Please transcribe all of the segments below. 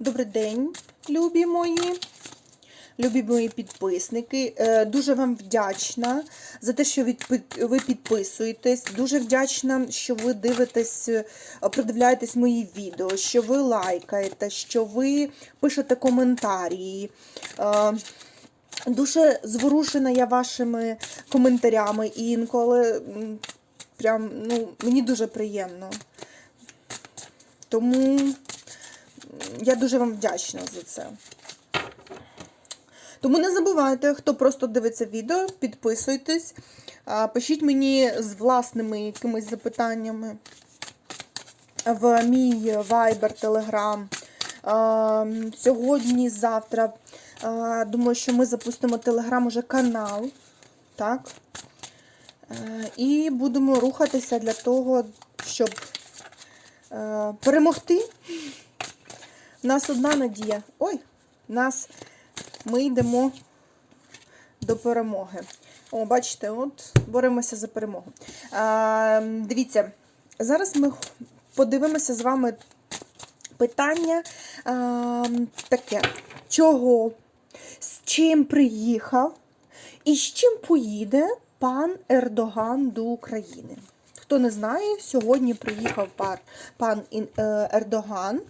Добрий день, любі мої, любі мої підписники. Е, Дуже вам вдячна за те, що ви підписуєтесь. Дуже вдячна, що ви дивитесь, е, продивляєтесь мої відео, що ви лайкаєте, що ви пишете коментарі. Е, Дуже зворушена я вашими коментарями інколи прям ну, мені дуже приємно. Тому я дуже вам вдячна за це. Тому не забувайте, хто просто дивиться відео, підписуйтесь, пишіть мені з власними якимись запитаннями в мій Viber, Telegram. Сьогодні, завтра. Думаю, що ми запустимо телеграм уже канал. Так? Е, І будемо рухатися для того, щоб е, перемогти. Нас одна надія. Ой, нас ми йдемо до перемоги. О, бачите, от боремося за перемогу. А, дивіться, зараз ми подивимося з вами питання а, таке: чого, з чим приїхав і з чим поїде пан Ердоган до України. Хто не знає, сьогодні приїхав пар, пан е, Ердоган.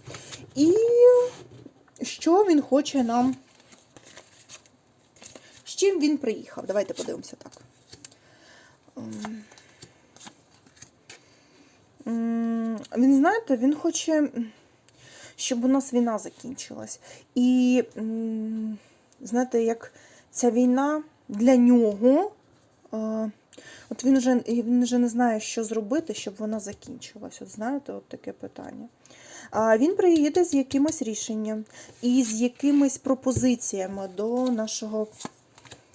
І що він хоче нам. З чим він приїхав? Давайте подивимося так. Ем. Він, знаєте, він хоче, щоб у нас війна закінчилась. І, знаєте, як ця війна для нього. От він вже, він вже не знає, що зробити, щоб вона закінчилась. От знаєте, от таке питання. А він приїде з якимось рішенням і з якимись пропозиціями до нашого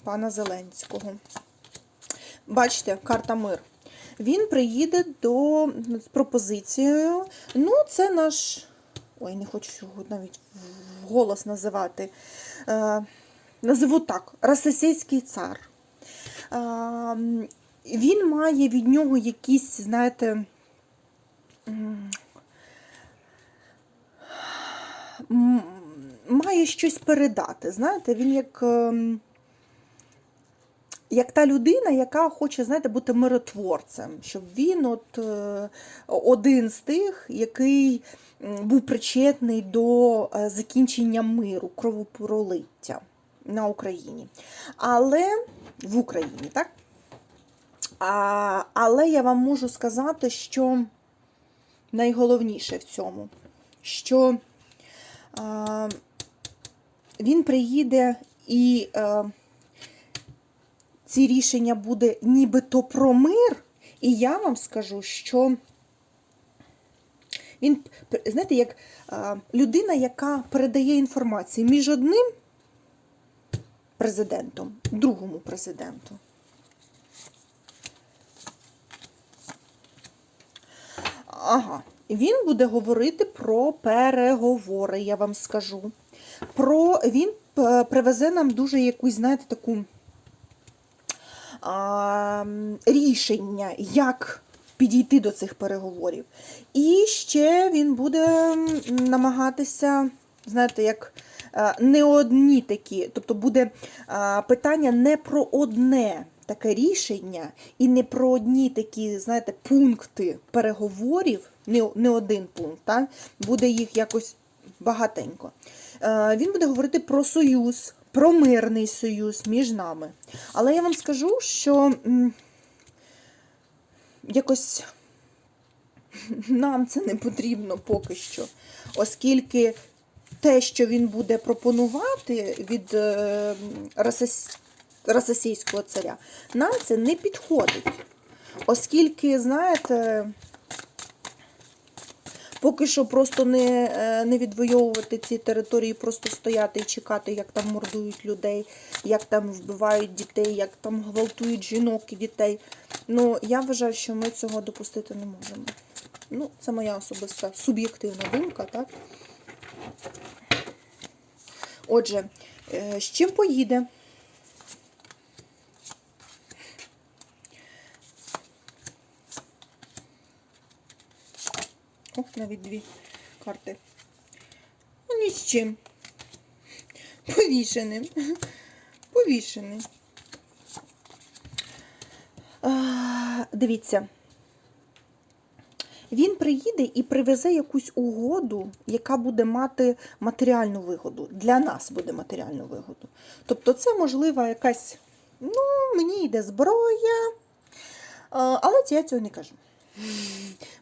пана Зеленського. Бачите, карта мир. Він приїде до з пропозицією. Ну, це наш. Ой, не хочу навіть голос називати. Е, називу так: Російський цар. Він має від нього якісь, знаєте, має щось передати. Знаєте, він як, ем, як та людина, яка хоче, знаєте, бути миротворцем, щоб він от е, один з тих, який був причетний до е, закінчення миру, кровопролиття на Україні. Але в Україні, так? А, але я вам можу сказати, що найголовніше в цьому, що а, він приїде і а, ці рішення буде нібито про мир, і я вам скажу, що він, знаєте, як а, людина, яка передає інформацію між одним президентом, другому президенту. Ага. Він буде говорити про переговори, я вам скажу. Про він е, привезе нам дуже якусь, знаєте, таку а, рішення, як підійти до цих переговорів. І ще він буде намагатися, знаєте, як не одні такі, тобто буде е, питання не про одне таке рішення і не про одні такі, знаєте, пункти переговорів, не, не один пункт, так? буде їх якось багатенько. Е, Він буде говорити про союз, про мирний союз між нами. Але я вам скажу, що якось нам це не потрібно поки що, оскільки те, що він буде пропонувати від е, російського царя, нам це не підходить. Оскільки, знаєте, поки що просто не, е, не відвоювати ці території, просто стояти і чекати, як там мордують людей, як там вбивають дітей, як там гвалтують жінок і дітей. Ну, я вважаю, що ми цього допустити не можемо. Ну, це моя особиста суб'єктивна думка, так? Отже, е, з чим поїде? О, навіть дві карти. Ну, ніч- з чим? Повішеним. Повішений. А, дивіться. Він приїде і привезе якусь угоду, яка буде мати матеріальну вигоду. Для нас буде матеріальну вигоду. Тобто, це можлива якась, ну, мені йде зброя, але я цього не кажу.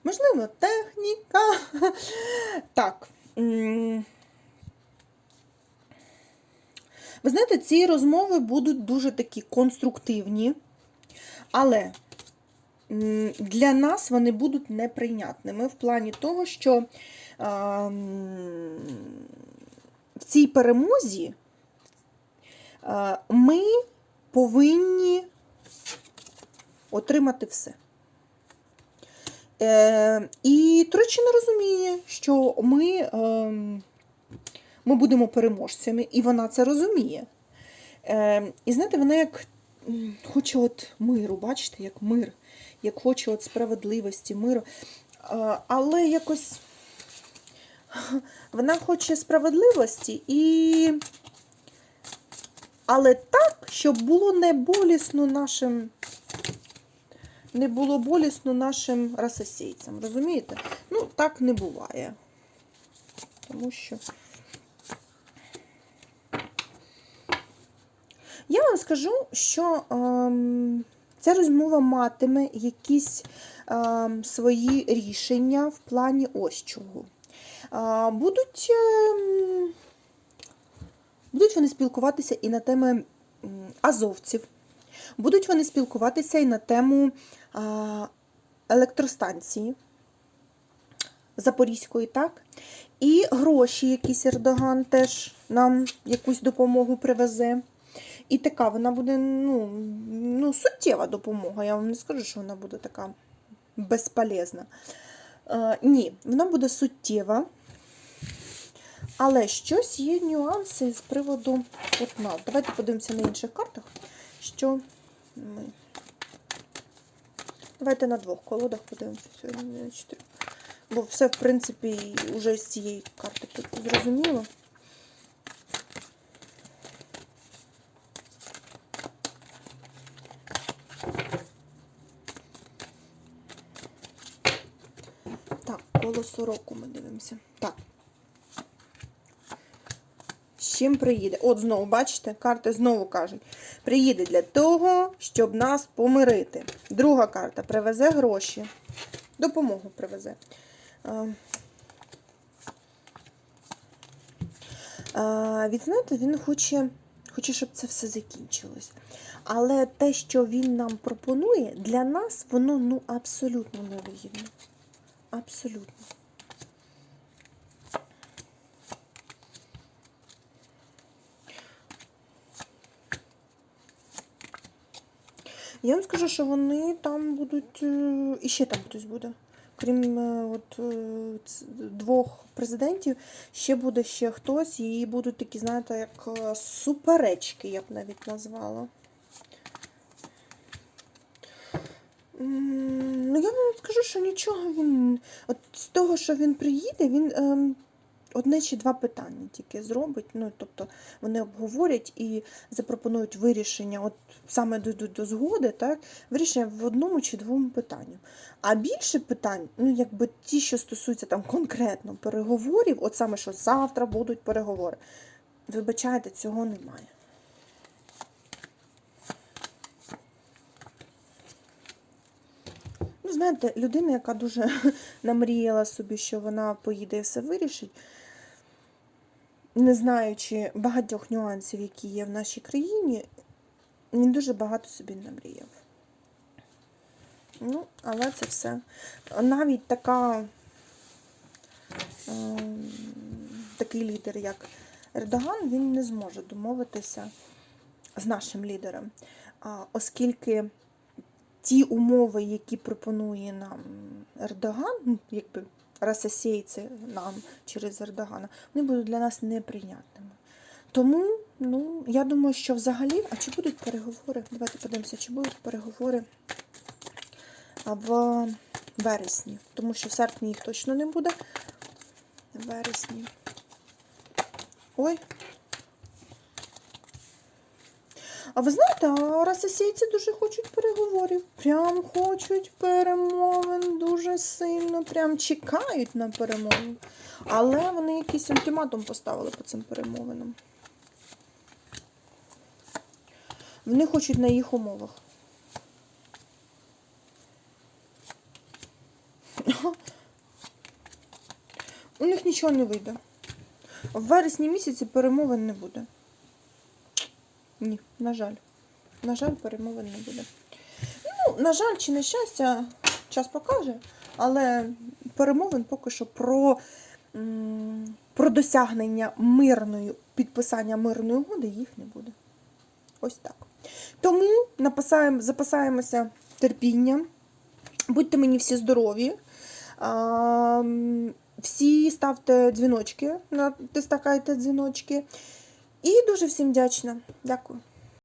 Можливо, техніка. Так. Ви знаєте, ці розмови будуть дуже такі конструктивні, але для нас вони будуть неприйнятними в плані того, що в цій перемозі ми повинні отримати все. Е, і Туреччина розуміє, що ми, ми будемо переможцями, і вона це розуміє. Е, і знаєте, вона як хоче от миру, бачите, як мир, як хоче от справедливості, миру. Але якось вона хоче справедливості і. Але так, щоб було не болісно нашим не було болісно нашим расосійцям. Розумієте? Ну, так не буває. Тому що. Я вам скажу, що ем, ця розмова матиме якісь ем, свої рішення в плані ось чого. Е, будуть, ем, будуть вони спілкуватися і на теми азовців. Будуть вони спілкуватися і на тему а, електростанції Запорізької, так? І гроші якісь Ердоган теж нам якусь допомогу привезе. І така вона буде ну, ну, суттєва допомога. Я вам не скажу, що вона буде така безполезна. Е, ні, вона буде суттєва. Але щось є нюанси з приводу от нас. Давайте подивимося на інших картах, що ми. Давайте на двох колодах подивимося сьогодні, на чотирьох. Бо все, в принципі, вже з цієї карти зрозуміло. Так, коло сороку ми дивимося. Так. З чим приїде? От знову, бачите, карти знову кажуть. Приїде для того, щоб нас помирити. Друга карта привезе гроші. Допомогу привезе. А, а, від знаєте, він хоче, хоче, щоб це все закінчилось. Але те, що він нам пропонує, для нас воно ну, абсолютно невигідно. Абсолютно. Я вам скажу, що вони там будуть. е, І ще там хтось буде. Крім е, от, е, двох президентів, ще буде ще хтось, і будуть такі, знаєте, як суперечки, я б навіть назвала. Ну, я вам скажу, що нічого він. От з того, що він приїде, він ем, одне чи два питання тільки зробить. Ну, тобто вони обговорять і запропонують вирішення, от саме дійдуть до згоди, так, вирішення в одному чи двому питанню. А більше питань, ну якби ті, що стосуються там конкретно переговорів, от саме що завтра будуть переговори. Вибачайте, цього немає. Знаєте, людина, яка дуже намріяла собі, що вона поїде і все вирішить, не знаючи багатьох нюансів, які є в нашій країні, він дуже багато собі намріяв. Ну, але це все. Навіть така, ем, такий лідер, як Ердоган, він не зможе домовитися з нашим лідером, оскільки ті умови, які пропонує нам Ердоган, ну, якби расосійці нам через Ердогана, вони будуть для нас неприйнятними. Тому, ну, я думаю, що взагалі, а чи будуть переговори? Давайте подивимося, чи будуть переговори в вересні. Тому що в серпні їх точно не буде. В вересні. Ой. А ви знаєте, а російці дуже хочуть переговорів. Прям хочуть перемовин дуже сильно, прям чекають на перемовин. Але вони якийсь ультиматум поставили по цим перемовинам. Вони хочуть на їх умовах. У них нічого не вийде. В вересні місяці перемовин не буде. Ні, на жаль. На жаль, перемовин не буде. Ну, на жаль, чи на щастя, час покаже, але перемовин поки що про, про досягнення мирної, підписання мирної угоди їх не буде. Ось так. Тому написаємо, запасаємося терпінням. Будьте мені всі здорові. Всі ставте дзвіночки, натискайте дзвіночки. І дуже всім вдячна. Дякую.